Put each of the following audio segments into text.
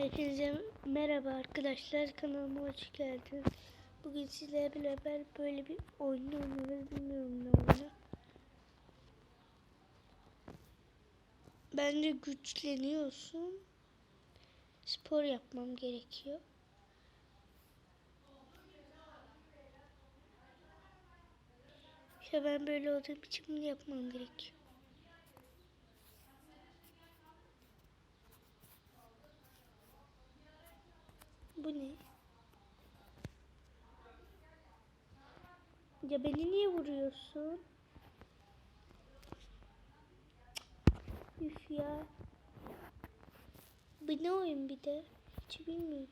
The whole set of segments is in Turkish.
Herkese merhaba arkadaşlar kanalıma hoş geldiniz. Bugün sizlerle beraber böyle bir oyun oynuyoruz bilmiyorum ne oyunu. Bence güçleniyorsun. Spor yapmam gerekiyor. İşte ben böyle olduğum için bunu yapmam gerekiyor. Bu ne? Ya beni niye vuruyorsun? Üf ya. Bu ne oyun bir de? Hiç bilmiyorum.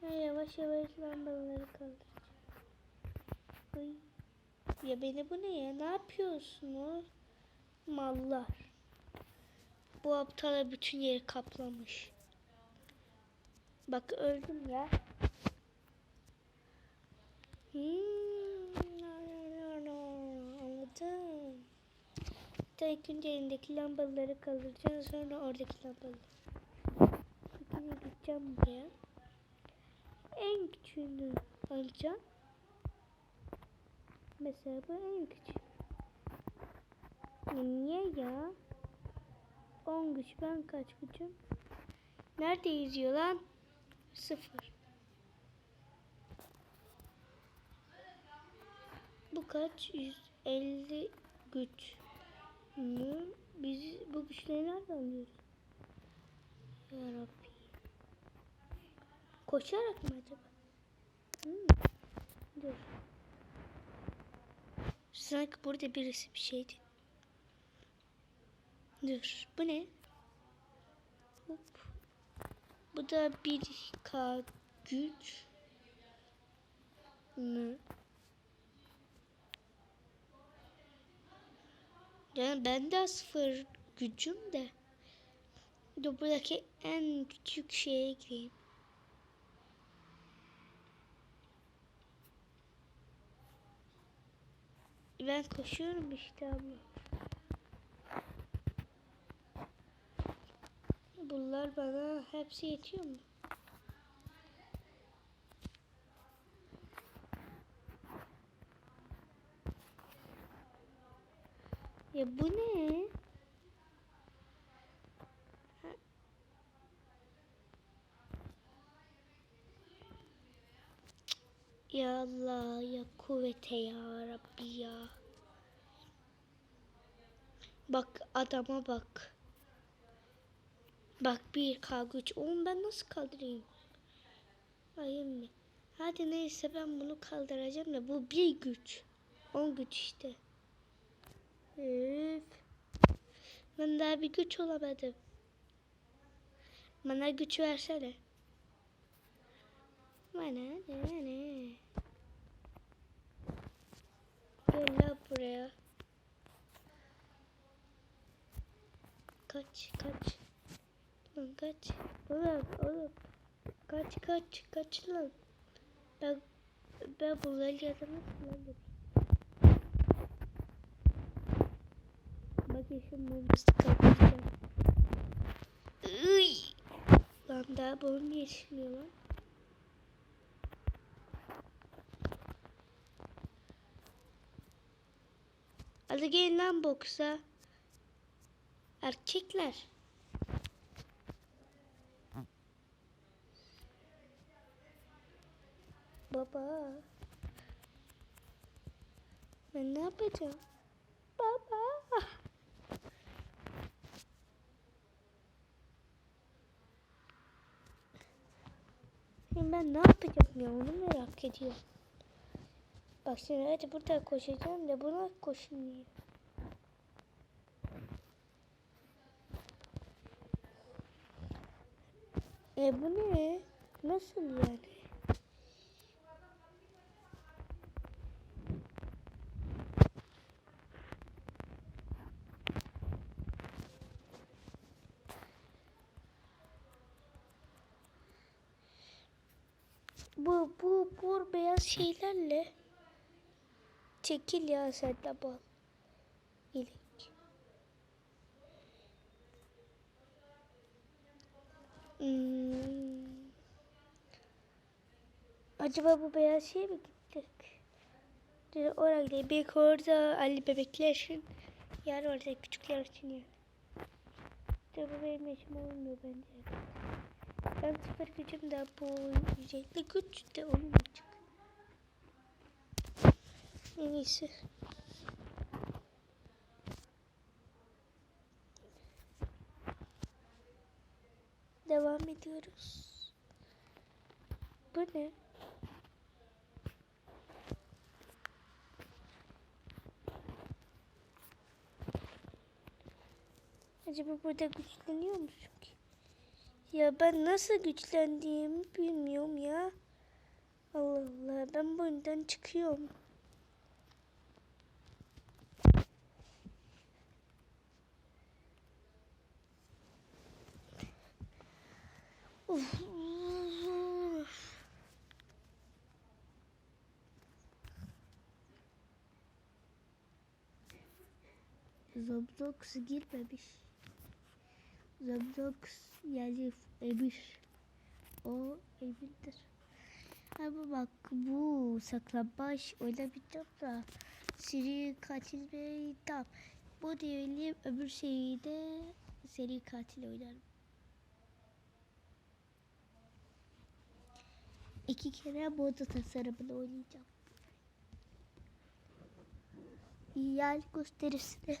Ha, yavaş yavaş lambaları kaldıracağım. Ya beni bu ne ya? Ne yapıyorsunuz? Mallar. Bu aptala bütün yeri kaplamış. Bak öldüm ya. Hmm, anladım. İlk önce elindeki lambaları kaldıracaksın sonra oradaki lambaları. Şimdi gideceğim buraya. En küçüğünü alacağım. Mesela bu en küçük. Niye ya? 10 güç ben kaç gücüm? Nerede yazıyor lan? Sıfır. Bu kaç? 150 güç mü? Biz bu güçleri nereden alıyoruz? Ya Rabbi. Koşarak mı acaba? Hmm. Dur. Sanki burada birisi bir şeydi. Dur. Bu ne? Bu da 1K güç mü? Yani ben de sıfır gücüm de. Dur buradaki en küçük şeye gireyim. Ben koşuyorum işte abla. Bunlar bana hepsi yetiyor mu? Ya bu ne? Ha. Ya Allah ya kuvvete ya Rabbi ya. Bak adama bak. Bak bir kavguç. Oğlum ben nasıl kaldırayım? Hayır mı? Hadi neyse ben bunu kaldıracağım da bu bir güç. On güç işte. Üf. Ben daha bir güç olamadım. Bana güç versene. Bana ne? Gel lan buraya. Kaç kaç. Lan kaç. Oğlum oğlum. Kaç kaç kaç lan. Ben ben bunları yazamam lan. Bak yaşım mıstık kapatacağım. Iy. Lan daha boyum yetişmiyor lan. Hadi gelin lan boksa. Erkekler. Baba. Ben ne yapacağım? Baba. Şimdi ben ne yapacağım ya onu merak ediyorum. Bak şimdi hadi burada koşacağım da buna koşmayayım. E bu ne? Nasıl yani? Bu beyaz şeylerle çekil ya sen de bal. İlik. Hmm. Acaba bu beyaz şeye mi gittik? Dur, Oraya gidelim. Bir orada Ali bebekler için. Yer orada küçükler için yani. Bu benim yaşım olmuyor bence. Ben sıfır gücüm de bu ücretli güç de olmayacak. İyisi. Devam ediyoruz. Bu ne? Acaba burada güçleniyor musun ki? Ya ben nasıl güçlendiğimi bilmiyorum ya. Allah Allah ben bundan çıkıyorum. Uf. Roblox girmemiş. Roblox yani Emir. O Emir'dir. Ama bak bu saklambaç oynamayacağım da seri katil ve tam. Bu diyelim öbür seride seri katil oynarım. İki kere moda tasarımını oynayacağım. yer gösterisini